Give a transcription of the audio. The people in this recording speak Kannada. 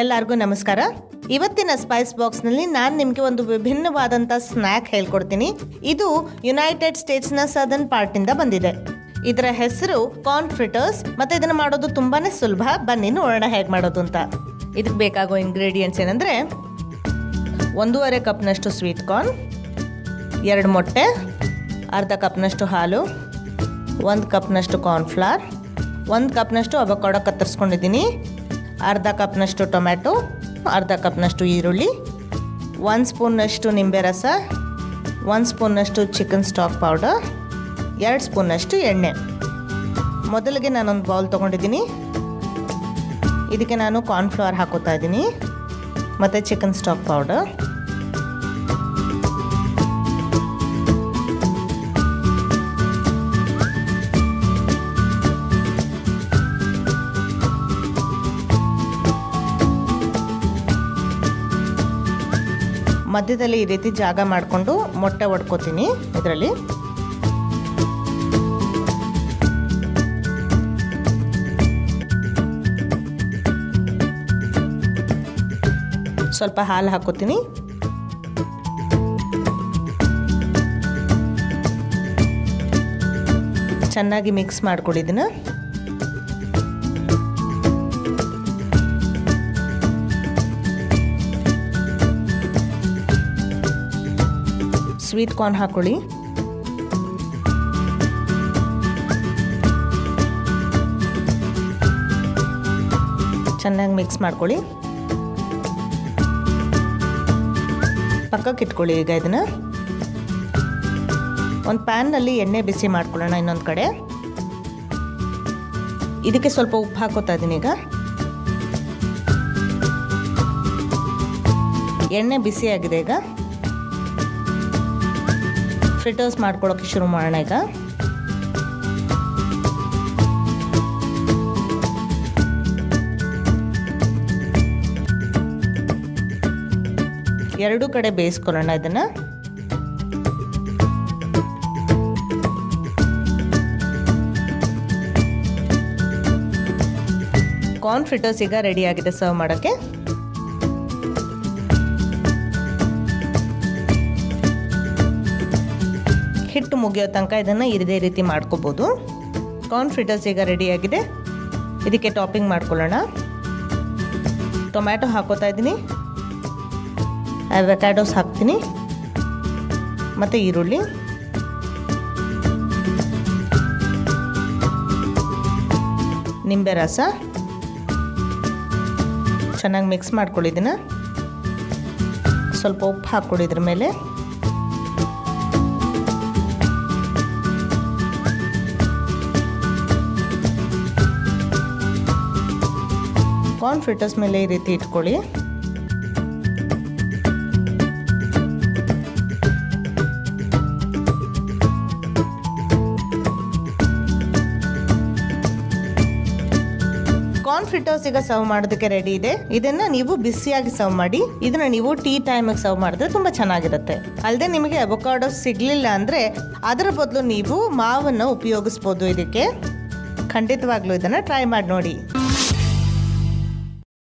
ಎಲ್ಲರಿಗೂ ನಮಸ್ಕಾರ. ಇವತ್ತಿನ ಸ್ಪೈಸ್ ಬಾಕ್ಸ್ನಲ್ಲಿ ನಾನು ನಿಮಗೆ ಒಂದು ವಿಭಿನ್ನವಾದಂಥ ಸ್ನ್ಯಾಕ್ ಹೇಳ್ಕೊಡ್ತೀನಿ. ಇದು ಯುನೈಟೆಡ್ ಸ್ಟೇಟ್ಸ್ನ ಸದರ್ನ್ ಪಾರ್ಟಿಂದ ಬಂದಿದೆ. ಇದರ ಹೆಸರು ಕಾರ್ನ್ ಫ್ರಿಟರ್ಸ್ ಮತ್ತು ಇದನ್ನು ಮಾಡೋದು ತುಂಬಾ ಸುಲಭ. ಬನ್ನಿ ನೋಡೋಣ ಹೇಗೆ ಮಾಡೋದು ಅಂತ. ಇದಕ್ಕೆ ಬೇಕಾಗೋ ಇಂಗ್ರೀಡಿಯೆಂಟ್ಸ್ ಏನಂದರೆ ಒಂದೂವರೆ ಕಪ್ನಷ್ಟು ಸ್ವೀಟ್ ಕಾರ್ನ್ ಎರಡು ಮೊಟ್ಟೆ, ಅರ್ಧ ಕಪ್ನಷ್ಟು ಹಾಲು, ಒಂದು ಕಪ್ನಷ್ಟು ಕಾರ್ನ್ಫ್ಲವರ್ ಒಂದು ಕಪ್ನಷ್ಟು ಅವಕಾಡೋ ಕತ್ತರಿಸ್ಕೊಂಡಿದ್ದೀನಿ. ಅರ್ಧ ಕಪ್ನಷ್ಟು ಟೊಮ್ಯಾಟೊ, ಅರ್ಧ ಕಪ್ನಷ್ಟು ಈರುಳ್ಳಿ, ಒಂದು ಸ್ಪೂನ್ನಷ್ಟು ನಿಂಬೆ ರಸ, ಒಂದು ಸ್ಪೂನ್ನಷ್ಟು ಚಿಕನ್ ಸ್ಟಾಕ್ ಪೌಡರ್, ಎರಡು ಸ್ಪೂನ್ನಷ್ಟು ಎಣ್ಣೆ. ಮೊದಲಿಗೆ ನಾನೊಂದು ಬೌಲ್ ತೊಗೊಂಡಿದ್ದೀನಿ. ಇದಕ್ಕೆ ನಾನು ಕಾರ್ನ್ಫ್ಲವರ್ ಹಾಕೋತಾ ಇದ್ದೀನಿ. ಮತ್ತು ಚಿಕನ್ ಸ್ಟಾಕ್ ಪೌಡರ್. ಮಧ್ಯದಲ್ಲಿ ಈ ರೀತಿ ಜಾಗ ಮಾಡಿಕೊಂಡು ಮೊಟ್ಟೆ ಒಡ್ಕೋತೀನಿ ಇದರಲ್ಲಿ. ಸ್ವಲ್ಪ ಹಾಲು ಹಾಕೋತೀನಿ ಚೆನ್ನಾಗಿ ಮಿಕ್ಸ್ ಮಾಡ್ಕೊಡಿದ್ದೀನಿ ಸ್ವೀಟ್ ಕಾರ್ನ್ ಹಾಕೊಳ್ಳಿ. ಚೆನ್ನಾಗಿ ಮಿಕ್ಸ್ ಮಾಡ್ಕೊಳ್ಳಿ. ಪಕ್ಕಕ್ಕೆ ಇಟ್ಕೊಳ್ಳಿ ಈಗ ಇದನ್ನು. ಒಂದು ಪ್ಯಾನ್ನಲ್ಲಿ ಎಣ್ಣೆ ಬಿಸಿ ಮಾಡ್ಕೊಳ್ಳೋಣ ಇನ್ನೊಂದು ಕಡೆ. ಇದಕ್ಕೆ ಸ್ವಲ್ಪ ಉಪ್ಪು ಹಾಕೋತಾ ಇದ್ದೀನಿ ಈಗ. ಎಣ್ಣೆ ಬಿಸಿಯಾಗಿದೆ ಈಗ. ಫ್ರಿಟರ್ಸ್ ಮಾಡ್ಕೊಳ್ಳೋಕೆ ಶುರು ಮಾಡೋಣ ಈಗ. ಎರಡೂ ಕಡೆ ಬೇಯಿಸ್ಕೊಳ್ಳೋಣ ಇದನ್ನ. ಕಾರ್ನ್ ಫ್ರಿಟರ್ಸ್ ಈಗ ರೆಡಿ ಆಗಿದೆ ಸರ್ವ್ ಮಾಡೋಕ್ಕೆ. ಹಿಟ್ಟು ಮುಗಿಯೋ ತನಕ ಇದನ್ನು ಇದೇ ರೀತಿ ಮಾಡ್ಕೋಬೋದು. ಕಾರ್ನ್ ಫ್ರಿಟರ್ಸ್ ಈಗ ರೆಡಿಯಾಗಿದೆ ಇದಕ್ಕೆ ಟಾಪಿಂಗ್ ಮಾಡ್ಕೊಳ್ಳೋಣ. ಟೊಮ್ಯಾಟೊ ಹಾಕೋತಾ ಇದ್ದೀನಿ. ಅವಕಾಡೋಸ್ ಹಾಕ್ತೀನಿ. ಮತ್ತು ಈರುಳ್ಳಿ. ನಿಂಬೆ ರಸ ಚೆನ್ನಾಗಿ ಮಿಕ್ಸ್ ಮಾಡ್ಕೊಳ್ಳಿದ್ದೀನ ಸ್ವಲ್ಪ ಉಪ್ಪು ಹಾಕ್ಕೊಳ್ಳಿದ್ರ ಮೇಲೆ. ಕಾರ್ನ್ ಫ್ರಿಟರ್ಸ್ ಮೇಲೆ ಈ ರೀತಿ ಇಟ್ಕೊಳ್ಳಿ. ಕಾರ್ನ್ ಫ್ರಿಟರ್ಸ್ ಈಗ ಸರ್ವ್ ಮಾಡೋದಕ್ಕೆ ರೆಡಿ ಇದೆ. ಇದನ್ನ ನೀವು ಬಿಸಿಯಾಗಿ ಸರ್ವ್ ಮಾಡಿ, ಇದನ್ನ ನೀವು ಟೀ ಟೈಮಿಗೆ ಸರ್ವ್ ಮಾಡಿದ್ರೆ ತುಂಬಾ ಚೆನ್ನಾಗಿರುತ್ತೆ. ಅಲ್ಲದೆ ನಿಮಗೆ ಅವಕಾಡೋ ಸಿಗ್ಲಿಲ್ಲ ಅಂದ್ರೆ ಅದರ ಬದಲು ನೀವು ಮಾವನ್ನು ಉಪಯೋಗಿಸ್ಬೋದು ಇದಕ್ಕೆ. ಖಂಡಿತವಾಗ್ಲೂ ಇದನ್ನ ಟ್ರೈ ಮಾಡಿ ನೋಡಿ.